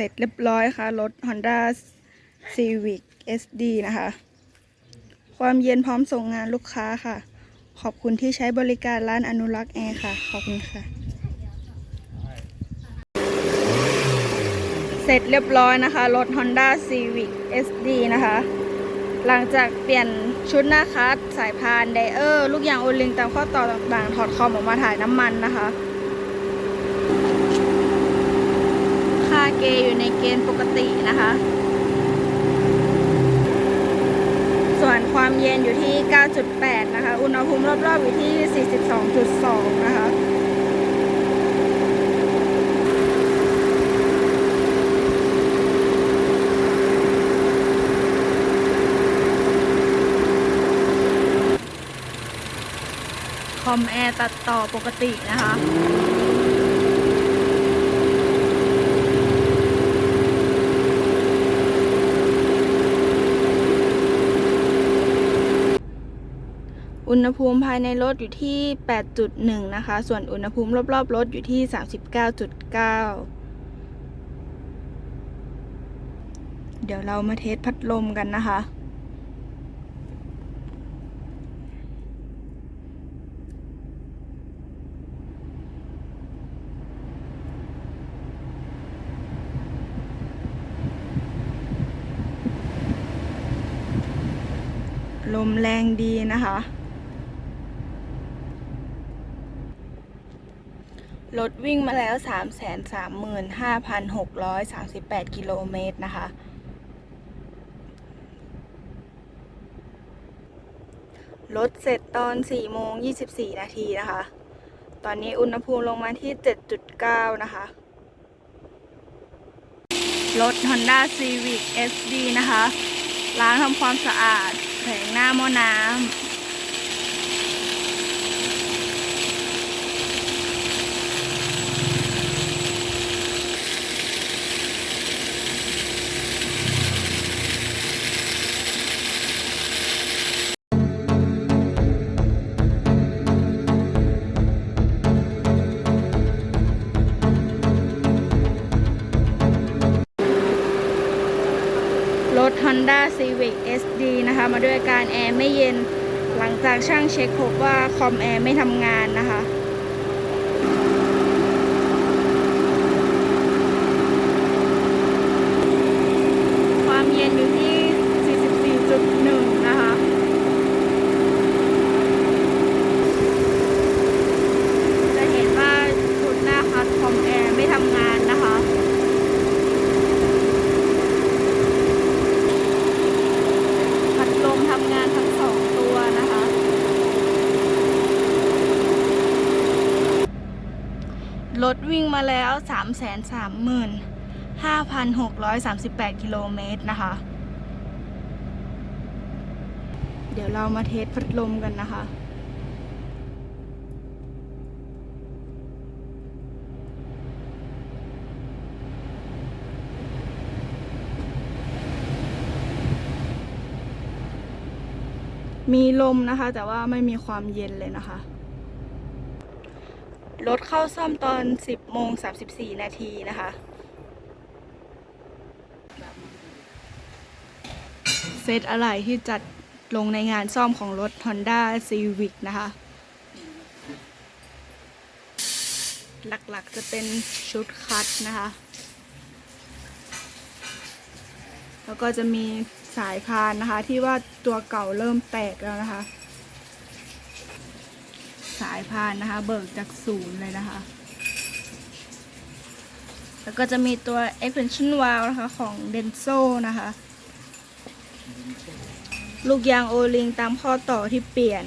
เสร็จเรียบร้อยค่ะ รถ Honda Civic SD นะคะ ความเย็นพร้อมส่งงานลูกค้าค่ะ ขอบคุณที่ใช้บริการร้านอนุรักษ์แอร์ค่ะ ขอบคุณค่ะ เสร็จเรียบร้อยนะคะ รถ Honda Civic SD นะคะ หลังจากเปลี่ยนชุดหน้าคัสสายพานไดเออร์ ลูกยางโอลิงตามข้อต่อต่างๆ ถอดคอมออกมาถ่ายน้ำมันนะคะ ค่า เกย์อยู่ในเกณฑ์ปกตินะคะ ส่วนความเย็นอยู่ที่ 9.8 นะคะ อุณหภูมิรอบๆอยู่ที่ 42.2 นะคะคอมแอร์ตัดต่อปกตินะคะ ณหภูมิภายในรถอยู่ที่ 8.1 นะคะ ส่วนอุณหภูมิรอบๆรถอยู่ที่ 39.9 เดี๋ยวเรามาเทสพัดลมกันนะคะ ลมแรงดีนะคะ รถวิ่งมาแล้ว 335,638 กิโลเมตรนะคะ รถเสร็จตอน 4 โมง 24 นาทีนะคะ ตอนนี้อุณหภูมิลงมาที่ 7.9 นะคะ รถ Honda Civic SD นะคะ ล้างทำความสะอาดแผงหน้าหม้อน้ำ Civic SD นะคะ มาด้วยการแอร์ไม่เย็น หลังจากช่างเช็คพบว่าคอมแอร์ไม่ทำงานนะคะ ความเย็นอยู่ที่ 44.1 นะคะ จะเห็นว่าชุดหน้าคัดคอมแอร์ไม่ทำงานนะคะ พัดลมทำงานทั้งสองตัวนะคะ ร ถวิ่งมาแล้ว 335,638 กิโลเมตรนะคะ เดี๋ยวเรามาเทสพัดลมกันนะคะมีลมนะคะ แต่ว่าไม่มีความเย็นเลยนะคะ รถเข้าซ่อมตอน 10โมง34 นาทีนะคะ เซตอะไรที่จัดลงในงานซ่อมของรถ Honda Civic นะคะ หลักๆจะเป็นชุดคัดนะคะ แล้วก็จะมีสายพานนะคะที่ว่าตัวเก่าเริ่มแตกแล้วนะคะ สายพานนะคะ เบิกจากศูนย์เลยนะคะ แล้วก็จะมีตัว extension valve นะคะของ Denso นะคะ ลูกยางโอลิงตามข้อต่อที่เปลี่ยน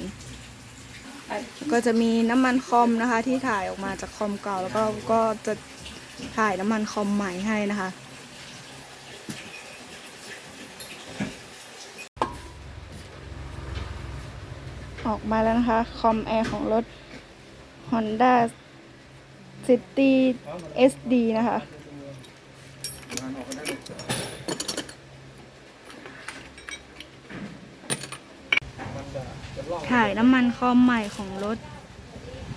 ก็จะมีน้ำมันคอมนะคะ ที่ถ่ายออกมาจากคอมเก่า แล้วก็ก็จะถ่ายน้ำมันคอมใหม่ให้นะคะ ออกมาแล้วนะคะ คอมแอร์ของรถ Honda City SD นะคะ ถ่ายน้ำมันคอมใหม่ของรถ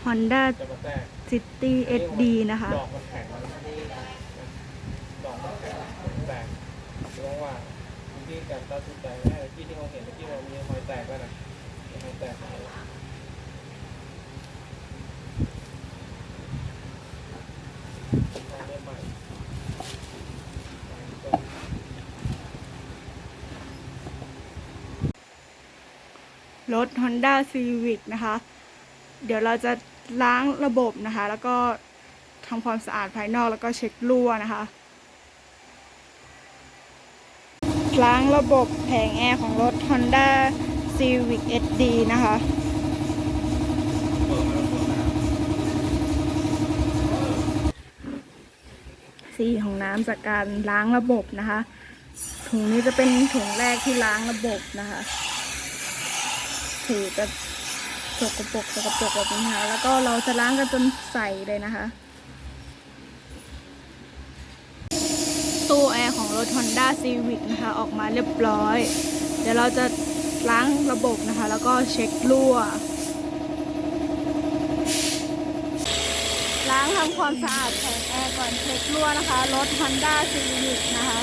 Honda City SD นะคะที่กแตกหรือว่ารตัดสินใจแรกที่ที่เราเห็นเมื่เรามีรอยแตกแล้วนะ รอยแตกของเราใหม่รถ Honda Civic นะคะ เดี๋ยวเราจะล้างระบบนะคะ แล้วก็ทำความสะอาดภายนอกแล้วก็เช็ครั่วนะคะ ล้างระบบแผงแอร์ของรถ Honda Civic SD นะคะ สีของน้ำจากการล้างระบบนะคะ ถุงนี้จะเป็นถุงแรกที่ล้างระบบนะคะถือจะสกปรกสกปรกแบบนี้นะคะแล้วก็เราจะล้างกันจนใสเลยนะคะ ตู้แอร์ของรถ Honda Civic นะคะ ออกมาเรียบร้อย เดี๋ยวเราจะ ล้างระบบนะคะ แล้วก็เช็ครั่ว ล้างทำความสะอาดแผงแอร์ก่อนเช็ครั่วนะคะ รถ Honda Civic นะคะ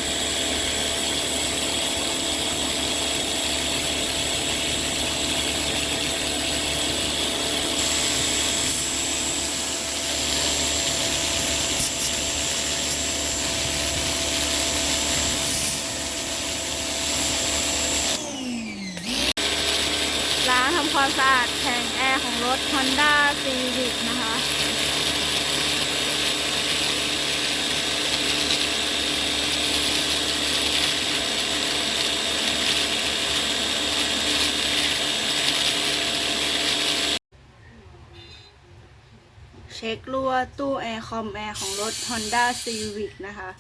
ำความสะอาดแผงแอร์ของรถ Honda Civic นะคะ เช็ครั่วตู้แอร์คอมแอร์ของรถ Honda Civic นะคะ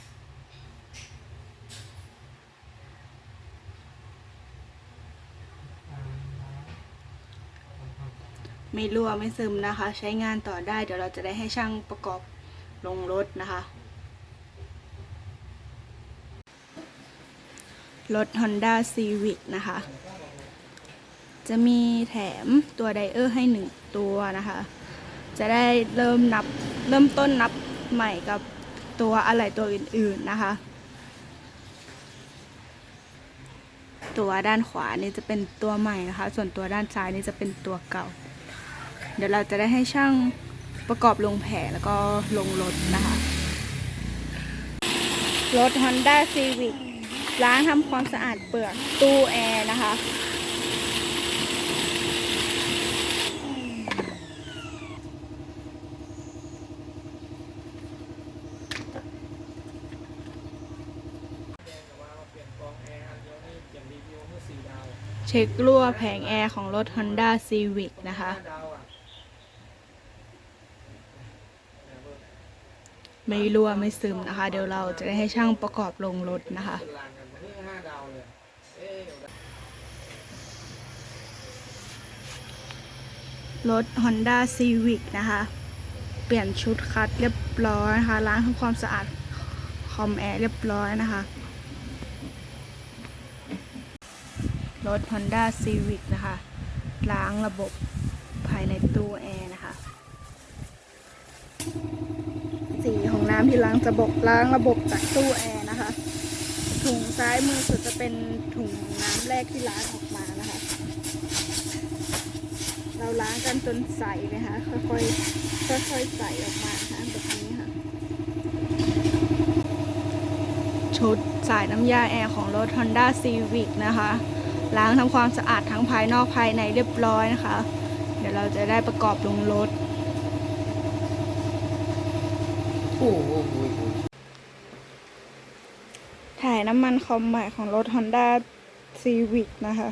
ไม่รั่วไม่ซึมนะคะ ใช้งานต่อได้เดี๋ยวเราจะได้ให้ช่างประกอบลงรถนะคะ รถ Honda Civic นะคะ จะมีแถมตัวไดเออร์ให้หนึ่งตัวนะคะ จะได้เริ่มนับเริ่มต้นนับใหม่กับตัวอะไรตัวอื่นๆนะคะ ตัวด้านขวานี่จะเป็นตัวใหม่นะคะ ส่วนตัวด้านซ้ายนี่จะเป็นตัวเก่า เดี๋ยวเราจะได้ให้ช่างประกอบลงแผงแล้วก็ลงรถนะคะ รถ Honda Civic ล้างทำความสะอาดเปลือกตู้แอร์นะคะแต่ว่าเราเปลี่ยนกองแอร์อันเดียวนี่เปลี่ยนรีวิวเมื่อสี่ดาวเช็ครั่วแผงแอร์ของรถ Honda Civic นะคะ ห้าดาวอะ ไม่รั่วไม่ซึมนะคะ เดี๋ยวเราจะได้ให้ช่างประกอบลงรถนะคะเป็นลานด้าซีวนะรถ Honda Civic นะคะ เปลี่ยนชุดคัดเรียบร้อยนะคะ ล้างทำความสะอาดคอมแอร์เรียบร้อยนะคะ รถ Honda Civic นะคะ ล้างระบบภายในตู้แอร์นะคะ สีของำที่ล้างระบบล้างระบบจากตู้แอร์นะคะ ถุงซ้ายมือสุดจะเป็นถุงน้ำแรกที่ล้างออกมานะคะ เราล้างกันจนใสนะคะค่อยๆค่อยๆใสออกมาะะแบบนี้ค่ะชุดสายน้ำยาแอร์ของรถ Honda Civic นะคะ ล้างทำความสะอาดทั้งภายนอกภายในเรียบร้อยนะคะ เดี๋ยวเราจะได้ประกอบลงรถ โอ้โหถ่ายน้ำมันคอมใหม่ของรถ Honda Civic นะคะ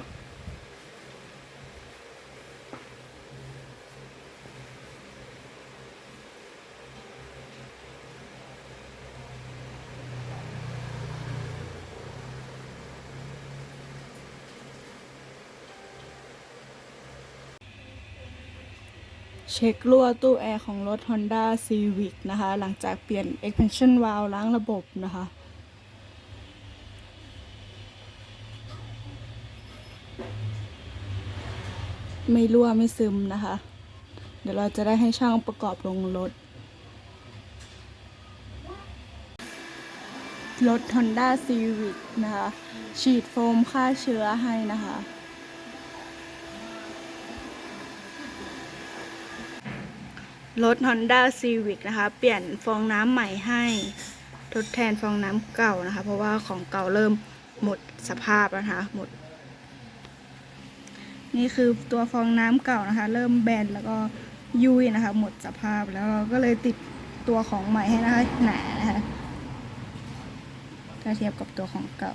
เช็ครั่วตู้แอร์ของรถ Honda Civic นะคะ หลังจากเปลี่ยน expansion valve ล้างระบบนะคะ ไม่รั่วไม่ซึมนะคะ เดี๋ยวเราจะได้ให้ช่างประกอบลงรถ รถ Honda Civic นะคะ ฉีดโฟมฆ่าเชื้อให้นะคะ รถ Honda Civic นะคะ เปลี่ยนฟองน้ำใหม่ให้ ทดแทนฟองน้ำเก่านะคะ เพราะว่าของเก่าเริ่มหมดสภาพนะคะ หมด นี่คือตัวฟองน้ำเก่านะคะ เริ่มแบนแล้วก็ยุ่ยนะคะ หมดสภาพแล้วก็เลยติดตัวของใหม่ให้นะคะหนานะคะถ้าเทียบกับตัวของเก่า